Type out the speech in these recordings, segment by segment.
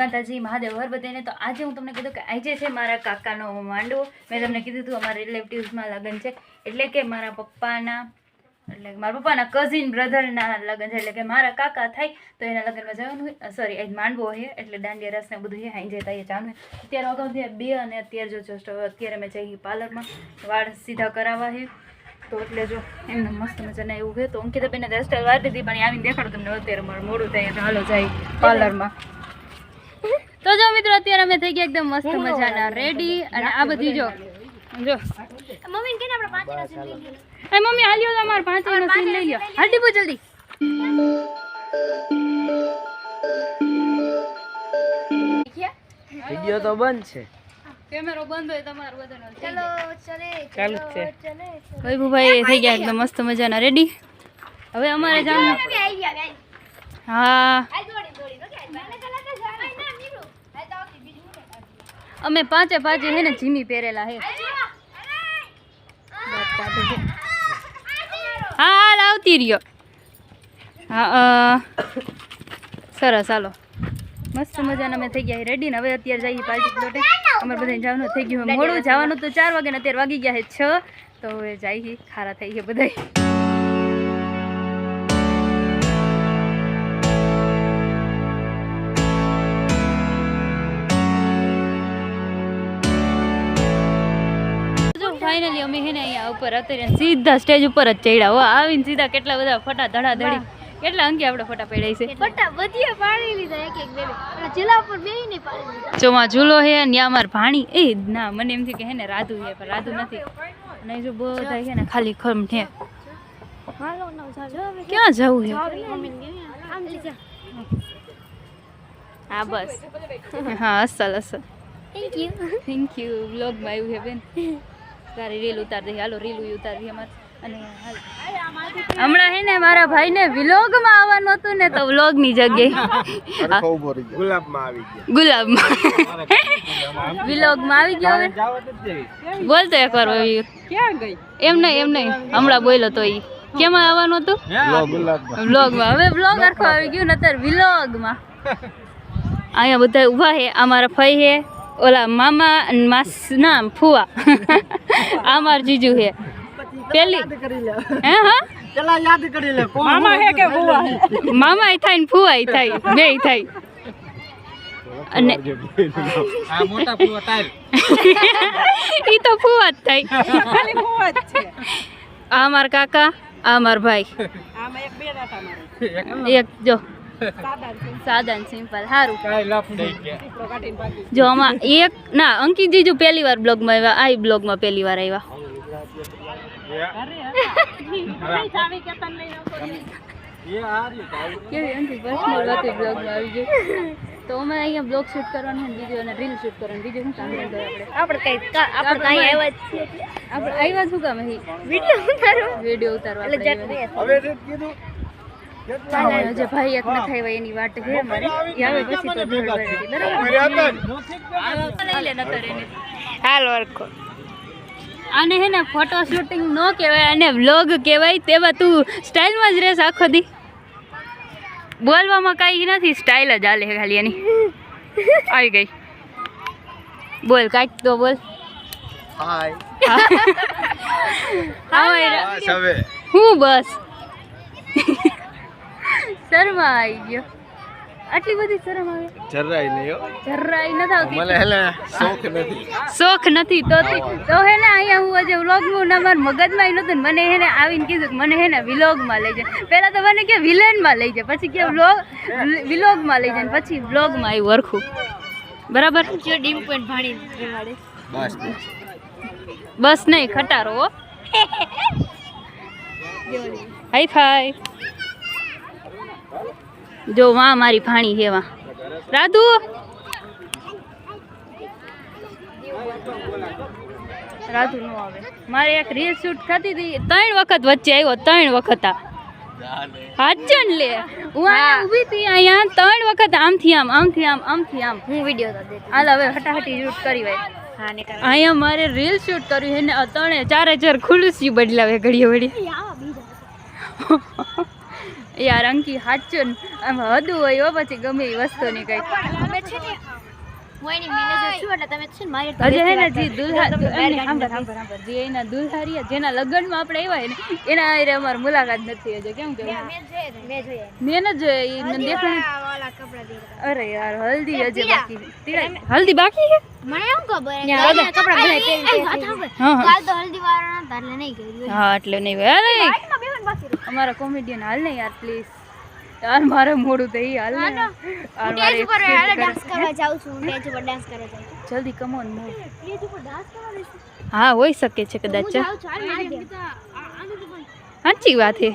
માતાજી, મહાદેવ હર બધાને તો આજે હું તમને કીધું કે આજે છે મારા કાકાનો માંડવો, મેં તમને કીધું હતું અમારા રિલેટિવ્સમાં લગ્ન છે. એટલે કે મારા પપ્પાના, એટલે મારા પપ્પાના કઝિન બ્રધરના લગ્ન છે. એટલે કે મારા કાકા થાય તો એના લગ્નમાં જવાનું હોય. સોરી આજ માંડવો છે, એટલે દાંડિયા રસ ને બધું છે હાઈ જતા એ ચાલુ અત્યારે થયા બે અને અત્યારે જો જસ્ટ હવે અત્યારે મેં જઈએ પાર્લરમાં વાળ સીધા કરાવવા છે. તો એટલે જો એમને મસ્ત મજાના એવું કે તો અંકિતા બેને દસ વાર દીધી, પણ આવીને દેખાડો તમને અત્યારે મારું મોડું થાય હાલો જાય પાર્લરમાં. તો જો મિત્રો અત્યારે અમે થઈ ગયા એકદમ મસ્ત મજાના રેડી અને આ બધી જો જો. મમ્મી કેને આપણે પાંચેનો સીન લઈ એ મમ્મી હાલ્યો તો અમારે પાંચ નો સીન લઈ લ્યો. હાલ બો જલ્દી. વિડિયો તો બંધ છે. કેમેરો બંધ હોય તમારો બધાનો. ચલો ચલે ચાલુ છે. ભાઈ વૈભવભાઈ થઈ ગયા એકદમ મસ્ત મજાના. રેડી હવે અમારે જવાનું આવી ગયા ગાઈ હા આ દોડી દોડી નો કે મને કલા તો જાય ના નીકળો આ તો આવતી બીજું અમે પાંચે પાંચે હે ને જીમી પહેરેલા હે. હા, હાલ આવતી રહ્યો. હા સરસ, હાલો. મસ્ત મજાના અમે થઈ ગયા રેડી ને? હવે અત્યારે જઈએ પાર્ટી પ્લોટે. અમારે બધાને જવાનું થઈ ગયું મોડું જવાનું તો ચાર વાગે ને અત્યારે વાગી ગયા છે છ. તો હવે જઈએ. ખારા થઈ ગયા બધા ફાઇનલી અમે હે ને અહીંયા ઉપર અત્યારે સીધા સ્ટેજ ઉપર જ ચડ્યા. હો આવીને સીધા કેટલા બધા ફટા ધડા ધડી કેટલા અંગે આપણે ફટા પડ્યા છે? બટા વધીએ પાડી લીધા એક એક બે બે ચીલા ઉપર બેહી નહીં પાડી લીધા. ચોમાં ઝૂલો હે ને અમાર ભાણી. એ ના મને એમ થયું કે હે ને રાધુ હે પણ રાધુ નથી. અને જો બધા છે ને ખાલી ખમ છે ના ક્યાં જવું છે? ને હા બસ. હા અસલ અસલ થેન્ક યુ થેન્ક યુ વ્લોગમાં આવ્યું છે બેન. તારી રીલ ઉતાર દે હાલો રીલ ઉતારી અમારે. અને હમણાં હે ને મારા ભાઈને વ્લોગમાં આવવાનું હતું ને તો વ્લોગની જગ્યાએ. ગુલાબમાં આવી ગયા. વ્લોગમાં આવી ગયો. જ બોલતો એકવાર ક્યાં ગઈ? એમ નહીં એમ નહીં. હમણાં બોલો તો ઈ. કેમાં આવવાનું હતું? વ્લોગ વ્લોગમાં. હવે વ્લોગ આખો આવી ગયું ને અત્યારે વ્લોગમાં. અહીંયા બધા ઊભા છે અમારા મારા ફઈ છે ઓલા મામા અને માસ ના ફુવા. આ માર જીજુ છે પેલી હે હા? ચલા યાદ કરી લે મામા હે કે ફુવા મામા થાય ને ફુવા થાય બે થાય. અને આ મોટા ફુવા તાર. ઈ તો ફુવા જ થાય. આ માર કાકા આ માર ભાઈ. એક જો હતા ને એક સારું કાઈ સિમ્પલ સારું જો આમાં એક ના અંકિત જો પહેલી વાર બ્લોગમાં આવ્યા આ બ્લોગમાં પહેલી વાર આવ્યા. તો અમે અહીંયા બ્લોગ શૂટ કરવાનું બીજું અને રીલ શૂટ કરવાનું. બીજું શું કામ ધંધો આપણે? આપણે કઈ આપણે કઈ આવ્યા છીએ આપણે આવ્યા શું કામ વિડિયો ઉતારો વીડિયો ઉતારવા. હવે કીધું અને જે ભાઈ એક ન થાય એની વાટ છે અમારી. આવે પછી તો. બરાબર? લઈ લે નતર એને હાલ વર્કો. આને હે ને ફોટો શૂટિંગ ન કહેવાય અને વ્લોગ કહેવાય તેવા તું સ્ટાઇલમાં જ રહેશ આખો દી. બોલવામાં કાંઈ નથી સ્ટાઇલ જ હાલે ખાલી એની. આવી ગઈ. બોલ કાંઈક તો બોલ. હાય હવે. હું બસ. શરમા આવી ગયો. આટલી બધી શરમ આવે જરાય નહીં હો. જરાય નથી આવતી. મને હેલે શોખ નથી. શોખ નથી તો તી- હે ને અહીંયા હું આજે વ્લોગનું ના મગજ મગજમાં નતું ને મને હે ને આવીને કીધું કે મને હે ને વિલોગમાં લઈ જાય. પહેલા તો મને કે વિલનમાં લઈ જાય પછી કે વ્લોગ વિલોગમાં લઈ જાય ને પછી વ્લોગમાં આવ્યું વરખું બરાબર? જો ડીમ પોઈન્ટ ભાણી બસ. બસ નહીં ખટારો હો. હાઈ ફાઈ જો વાં મારી ભાણી છે વાં. રાધુ? રાધુ નો આવે. મારે એક રીલ શૂટ થતી હતી. ત્રણ વખત વચ્ચે આવ્યો ત્રણ વખત આ. હાચન લે. હું અહીંયા ઊભી હતી અહીંયા ત્રણ વખત આમથી આમ આમથી આમ આમથી આમ. હું વિડિયો તો હાલ હવે હટાહટી શૂટ કરી અહીંયા મારે રીલ શૂટ કર્યું છે ત્રણે ચારે ચાર ખુલસી બદલાવે ઘડીએ બીજા. યાર અંકી હાચું આમ હદું હોય હો પછી ગમે એ વસ્તુ ની કઈ જેના લગ્નમાં આપણે આવ્યા ને એના હારે અમારી મુલાકાત નથી હજુ. કેમ કે મેં જોયા જોયા. મેં ન. અરે યાર હલ્દી હજી બાકી. હલ્દી છે? મને ખબર કપડાં. હા એટલે નહીં. અરે વાઈટમાં બેહવાનું બાકી રહ્યું. અમારા કોમેડિયન હાલ ને યાર પ્લીઝ યાર મારે મોડું થઈ હાલ ને. હાલો. મારે ઉપર હાલે ડાન્સ કરવા જાઉં છું સ્ટેજ ઉપર ડાન્સ કરવા જાઉં છું. જલ્દી કમોન મૂવ સ્ટેજ ઉપર ડાન્સ કરવા હા હોઈ શકે છે કદાચ. સાચી વાત છે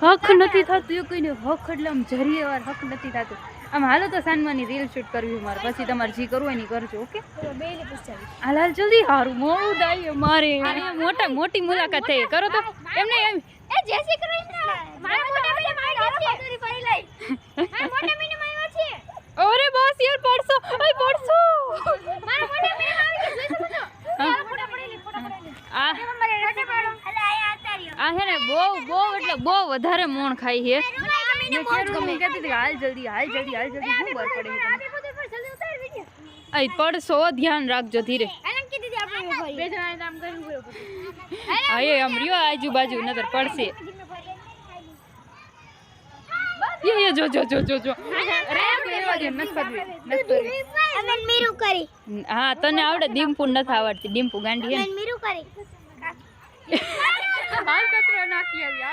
હક નથી થતું એ કોઈને હક એટલે આમ જરીએ વાર હક નથી થતું. આમ હાલો તો સાનમાની રીલ શૂટ કરવી મારે પછી તમારે જે કરવું હોય ને કરજો ઓકે. હાલ હાલ જલ્દી સારું મોડું દાય મારે મોટા મોટી મુલાકાત થઈ કરો તો એમને એમ એ જય શ્રી કૃષ્ણ. મારા મોટા ભાઈને મારી દે છે. મારા મોટા ભાઈને માર્યો છે. અરે બસ યાર પડશો ઓય પડશો મારા મોટા ભાઈને મારી શકો છો? હા. મારા મોટા ભાઈને ફોટો પડાવી દે. આ. આ છે ને બહુ બહુ એટલે બહુ વધારે મોણ ખાઈ છે. કહેતી હતી હાલ જલ્દી હાલ જલ્દી હાલ જલ્દી શું બર પડે? આય પડશો ધ્યાન રાખજો ધીરે. હા એ આમ રહ્યો આજુબાજુ નતર પડશે. એ એ જો જો જો જો જો. હા તને આવડે? ડીમ્પુ નથી આવડતી. ડીમ્પુ ગાંડી હે મીરું કરી. હાલ કચરો નાખી આવી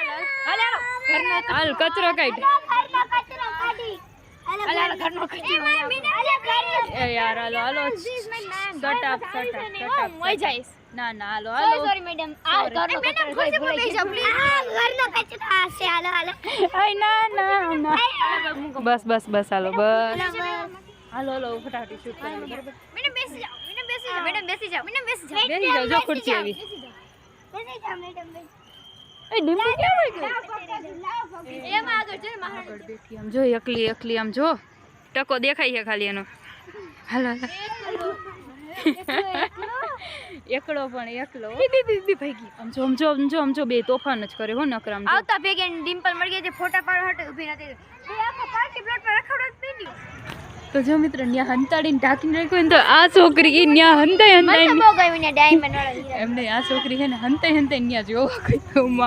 હાલ હાલ. ઘરનો હાલ કચરો કાઢ. ઘરનો કચરો કાઢી. યાર હાલો હાલો. Shut up shut up shut up મોઈ જઈશ. ના ના હાલો હાલો. સોરી મેડમ આ ઘરનો કચરો કોઈ ભૂલાઈ પ્લીઝ આ ઘરનો કચરો આ છે હાલો હાલો. આય ના ના ના. બસ બસ બસ હાલો બસ. હાલો હાલો ફટાફટ શૂટ કરો મેડમ બેસી જાઓ મેડમ બેસી જાઓ મેડમ બેસી જાઓ મેડમ બેસી જાઓ. બેસી જાઓ, જો ખુરશી આવી. બેસી જાઓ. મેડમ એ ડીમ્પુ ક્યાં વઈ ગઈ એમાં આગળ છે મહારાણી બેઠી આમ જો એકલી એકલી આમ જો. ટકો દેખાય છે ખાલી એનો. હાલો હાલો. એકલો પણ એકલો. બી ભાગી આમ જો આમ જો આમ જો આમ જો બે તોફાન જ કરે હો નકરામ આવતા ભેગે ડિમ્પલ મળી ગયા છે ફોટા પાડવા હાટે ઊભી નથી બે આખો પાર્ટી પ્લોટ પર રખડવા જ તો જો મિત્ર ન્યા હંતાડીને ઢાંકીને રાખ્યું ને તો આ છોકરી ન્યા હંતાઈ મને હંતાઈ બહુ ગમ્યું ને ડાયમંડ વાળા હીરા. એમને આ છોકરી છે ને હંતાઈ હંતાઈ ન્યા જોવા કહ્યું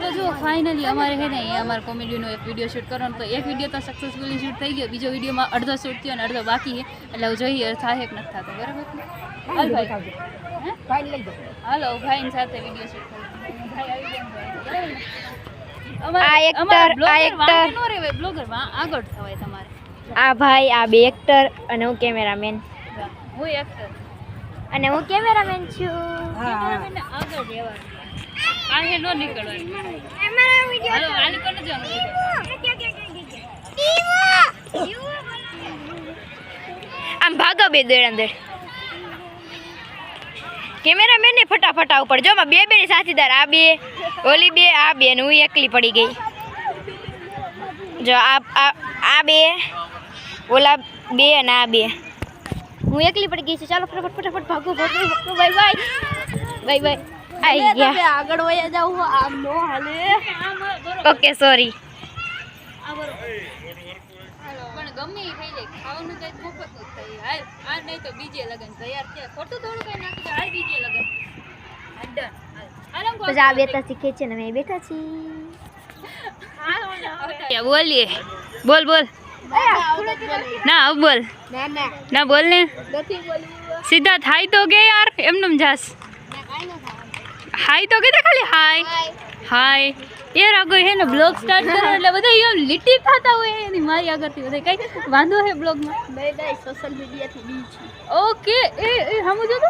તો જો ફાઇનલી અમારે છે ને એ અમારા કોમેડીનો એક વીડિયો શૂટ કરવાનો તો એક વીડિયો તો સક્સેસફુલી શૂટ થઈ ગયો. બીજો વિડીયોમાં અડધો શૂટ થયો અને અડધો બાકી છે. એટલે હું જોઈએ થાય કે નથી થતો. બરાબર હાલ ભાઈ. હાલો ભાઈ સાથે વીડિયો શૂટ કરો ભાઈ આવી ગયા અમારે- આ એક્ટર આ એક્ટરમાં આગળ થવાય આ ભાઈ આ બે એક્ટર અને હું કેમેરામેન હું એક્ટર અને હું કેમેરામેન છું. કેમેરામેનને આગળ રહેવાનું. આને નો નીકળવાનું. અમારા હાલો આને કોને જવાનું? આમ ભાગો બે દેડ અંદર. કેમેરામેન ને ફટાફટ આવું પડે. જો બે બે સાથીદાર આ બે ઓલી બે આ બે ને હું એકલી પડી ગઈ. જો આ આ બે ઓલા બે અને આ બે. હું એકલી પડી ગઈ છું. ચાલો ફટાફટ ફટાફટ ભાગો ભાગો ભાગો. Bye bye. Bye bye. આઈ ગયા. આગળ વયા જાવ આમ નો હાલે. ઓકે સોરી પણ ગમે ઈ ખાઈ લે ખાવાનું કઈ મફત જ થાય હાલ આ નહીં તો બીજે લગન તૈયાર છે ખોટું થોડું કઈ નાખી હાલ બીજે લગન. હાલ done. હાલ. હાલ આમ પછી આ બેઠા શીખે છે ને અમે બેઠા છીએ. બોલીએ. બોલ બોલ. ના હવે બોલ. ના ના. ના બોલ ને. સીધા થાય તો કે યાર એમનેમ જાસ. હાય તો કીધા ખાલી હાય. હાય. યાર આગળ હે ને બ્લોગ સ્ટાર્ટ કરો એટલે બધા એમ લીટી થતા હોય એની મારી આગળથી બધા. કઈ વાંધો હે બ્લોગમાં નહીં સોશિયલ મીડિયાથી બી છે. ઓકે એ એ જો તો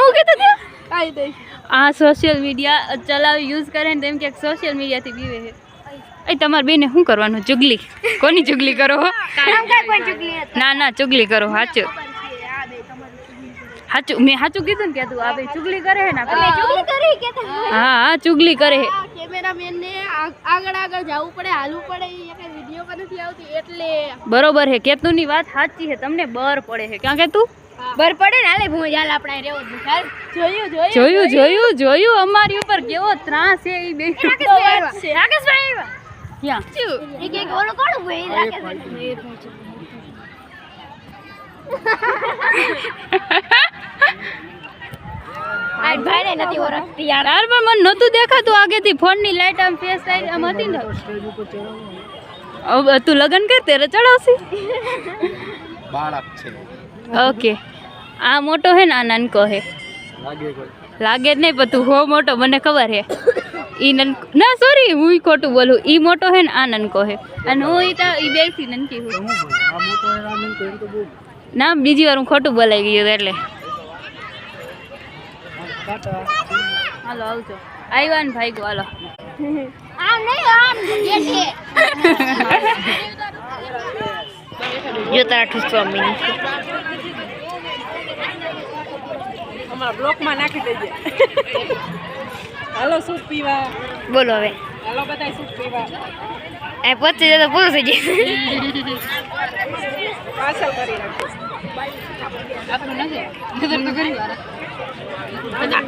હું કહેતો કાંઈ નહીં. આ સોશિયલ મીડિયા ચલાવી યુઝ કરે ને તેમ કે સોશિયલ મીડિયાથી બીવે છે એ તમારે બેને શું કરવાનું? ચુગલી કોની ચુગલી કરો ના ના ચુગલી કરો સાચું સાચું મેં સાચું કીધું ને કે તું આ ભાઈ ચુગલી કરે છે ને હા હા ચુગલી કરે છે કેમેરામેન ને આગળ આગળ જવું પડે હાલવું પડે એ વીડિયો પર નથી આવતી એટલે બરોબર છે કેતુની વાત સાચી છે તમને બર પડે છે ક્યાં કે તું બર પડે ને હાલે ભૂંજ હાલ આપણે રેવો. જોયું જોયું જોયું જોયું. જોયું અમારી ઉપર કેવો ત્રાસ છે એ બે રાકેશભાઈ આવ્યા. ક્યાં એક એક ઓલો કોણ એ રાખે છે આ ભાઈને નથી ઓળખતી યાર યાર પણ મને નહોતું દેખાતું આગેથી. ફોનની લાઈટ આમ ફેસ લાઈટ આમ હતી ને? હવે તું લગન કર ત્યારે ચડાવશી? બાળક છે. ઓકે આ મોટો હે ને આ નાનકો હે. લાગે કોઈ. લાગે જ નહીં પણ તું હો મોટો મને ખબર હે. ઈ નનકો ના સોરી હું ઈ ખોટું બોલું. ઈ મોટો હે ને આ નનકો હે. અને હું ઈ તા ઈ બેસી નનકી હું. ના બીજી વાર હું ખોટું બોલાઈ ગયું એટલે. હાલો આવજો. આવ્યા ને ભાઈ હાલો. આમ નહીં આમ એ છે જો તારા ઠૂસવા મિની અમારા બ્લોકમાં નાખી દેજે. હાલો સૂપ પીવા. બોલો હવે. હાલો બધા સૂપ પીવા. એ પચી જાય તો પૂરું થઈ જાય. તો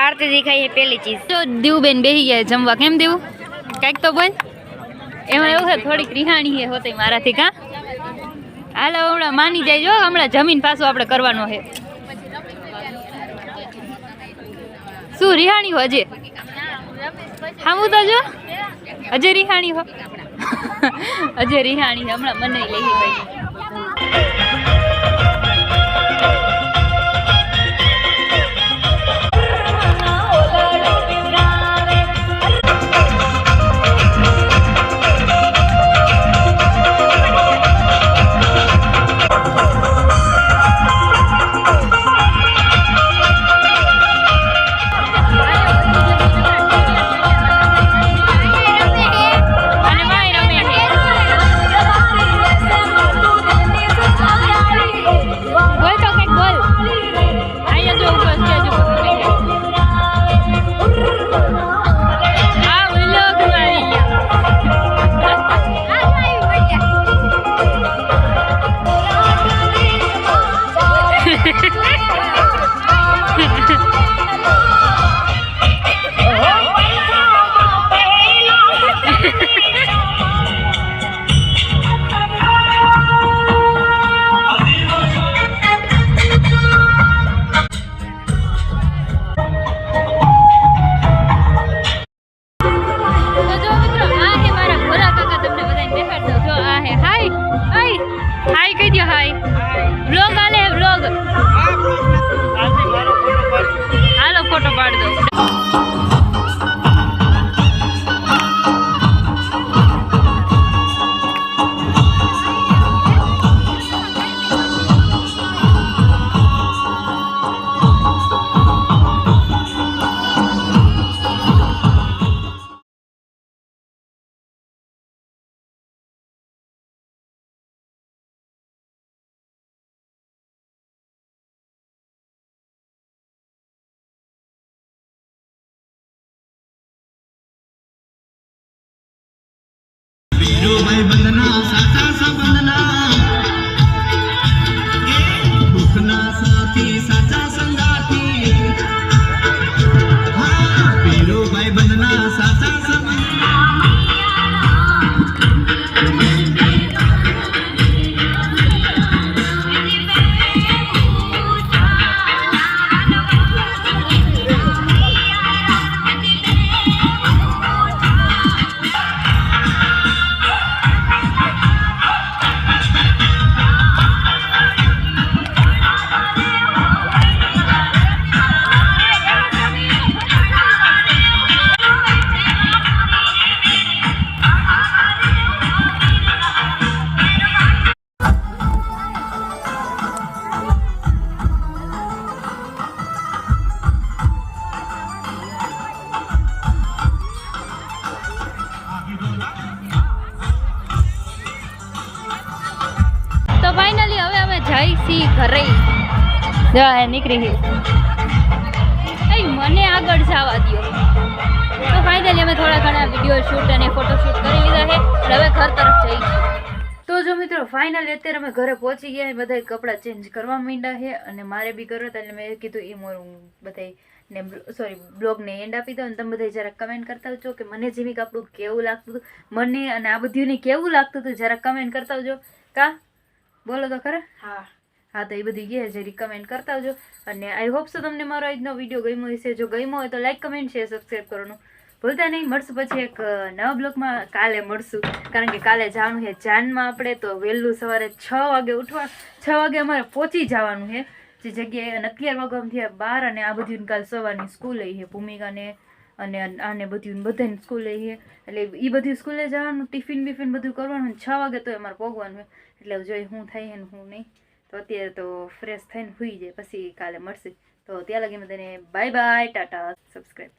આરતી દેખાય પેલી ચીજ જો દીવબેન બેસી ગયા જમવા. કેમ દેવું? કાંઈક તો બોલ. એમાં એવું છે થોડીક રિહાણી છે હોતી મારાથી કા? હાલો હમણાં માની જાય જો હમણાં જમીન પાછું આપણે કરવાનો છે. શું, રિહાણી હો અજય હા હું તો જો? અજય રિહાણી હો? અજય રિહાણી હમણાં મને લઈ ભાઈ તો આ નીકળી ગઈ. મને આગળ જવા દો તો ફાઇનલી અમે થોડા ઘણા વીડિયો શૂટ અને ફોટો શૂટ કરી લીધા છે. હવે ઘર તરફ જઈ તો જો મિત્રો ફાઇનલી અત્યારે અમે ઘરે પહોંચી ગયા બધા કપડાં ચેન્જ કરવા માંડ્યા છે અને મારે બી કરો એટલે મેં કીધું એ મારું બધા ને સોરી બ્લોગને એન્ડ આપી દો અને તમે બધા જરાક કમેન્ટ કરતા આવજો કે મને જીમી આપણું કેવું લાગતું હતું. મને અને આ બધીને કેવું લાગતું હતું જરાક કમેન્ટ કરતા આવજો. કા? બોલો તો ખરા? હા. હા, તો એ બધી કહે જરી રિકમેન્ડ કરતા આવજો. અને આઈ હોપ સો તમને મારો આજનો વીડિયો ગમ્યો હશે. જો ગમ્યો હોય તો લાઈક કમેન્ટ શેર સબસ્ક્રાઈબ કરવાનું ભૂલતા નહીં. મળશું પછી એક નવા બ્લોગમાં. કાલે મળશું. કારણ કે કાલે જવાનું છે જાનમાં આપણે. તો વહેલું સવારે છ વાગે ઉઠવા છ વાગે અમારે પહોંચી જવાનું છે. જે જગ્યાએ અને અત્યાર વાગ્યાથી બાર અને આ બધું કાલે સવારની સ્કૂલે છે. ભૂમિકાને અને આને બધું બધાને સ્કૂલે છે. એટલે એ બધું સ્કૂલે જવાનું ટિફિન બિફિન બધું કરવાનું છ વાગે તો અમારે પહોંચવાનું એટલે જોઈ હું થાય ને હું નહીં. તો અત્યારે તો ફ્રેશ થઈને સુઈ જાય, પછી કાલે મળશે. તો ત્યાં લગી બધાને બાય બાય ટાટા સબસ્ક્રાઈબ